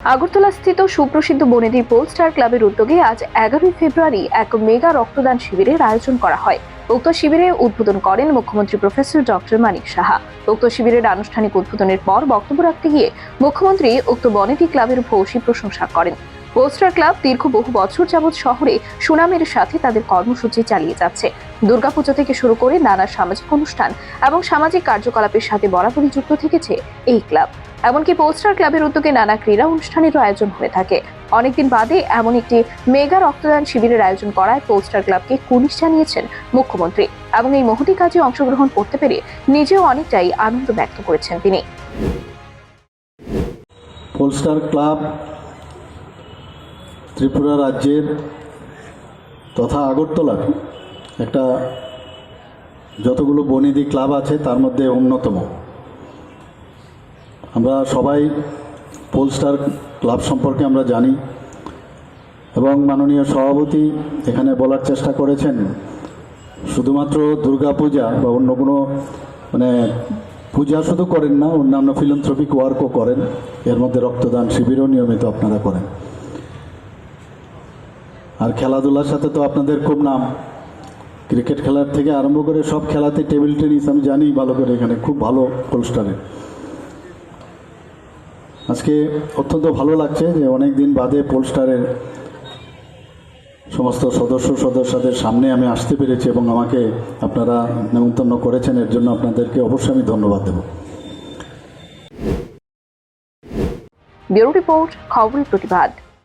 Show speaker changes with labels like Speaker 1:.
Speaker 1: আগরতলা স্থিত সুপ্রসিদ্ধ বনেদি পোলস্টার ক্লাবের উদ্যোগে আজ এগারোই ফেব্রুয়ারি এক মেগা রক্তদান শিবিরের আয়োজন করা হয়। উক্ত শিবিরে উদ্বোধন করেন মুখ্যমন্ত্রী প্রফেসর ডক্টর মানিক সাহা। উক্ত শিবিরের আনুষ্ঠানিক উদ্বোধনের পর বক্তব্য রাখতে গিয়ে মুখ্যমন্ত্রী উক্ত বনেদি ক্লাবের ভূয়সী প্রশংসা করেন। পোস্টার ক্লাব দীর্ঘ বহু বছর যাবৎ শহরে সুনামের সাথে তাদের কর্মসূচি চালিয়ে যাচ্ছে। দুর্গাপুজো থেকে শুরু করে নানা সামাজিক অনুষ্ঠান এবং সামাজিক কার্যকলাপের সাথে বরাবরই যুক্ত থেকেছে এই ক্লাব। এমনকি পোস্টার ক্লাবের উদ্যোগে নানা ক্রীড়া অনুষ্ঠানেরও আয়োজন হয়ে থাকে। অনেকদিন বাদে এমন একটি মেগা রক্তদান শিবিরের আয়োজন করায় পোস্টার ক্লাবকে কুনিশ জানিয়েছেন মুখ্যমন্ত্রী এবং এই মহতি কাজে অংশগ্রহণ করতে পেরে নিজেও অনেকটাই আনন্দ ব্যক্ত করেছেন তিনি।
Speaker 2: পোলস্টার ক্লাব ত্রিপুরা রাজ্যের তথা আগরতলার একটা যতগুলো বনিদি ক্লাব আছে তার মধ্যে অন্যতম। আমরা সবাই পোলস্টার ক্লাব সম্পর্কে আমরা জানি এবং মাননীয় সভাপতি এখানে বলার চেষ্টা করেছেন। শুধুমাত্র দুর্গাপূজা বা অন্য কোনো মানে পূজা শুধু করেন না, অন্যান্য ফিলন্থ্রপিক ওয়ার্কও করেন। এর মধ্যে রক্তদান শিবিরও নিয়মিত আপনারা করেন। আর খেলাধুলার সাথে তো আপনাদের খুব নাম। ক্রিকেট খেলার থেকে আরম্ভ করে সব খেলাতে টেবিল টেনিস আমি জানি ভালো করে এখানে, খুব ভালো পোলস্টারে আজকে অত্যন্ত ভালো লাগছে যে অনেক দিন বাদে পোলস্টারের সমস্ত সদস্য সদস্যদের সামনে আমি আসতে পেরেছি এবং আমাকে আপনারা নেমন্তন্ন করেছেন, এর জন্য আপনাদেরকে অবশ্যই আমি ধন্যবাদ দেব।
Speaker 1: ব্যুরো রিপোর্ট, খবরের প্রতিবাদ।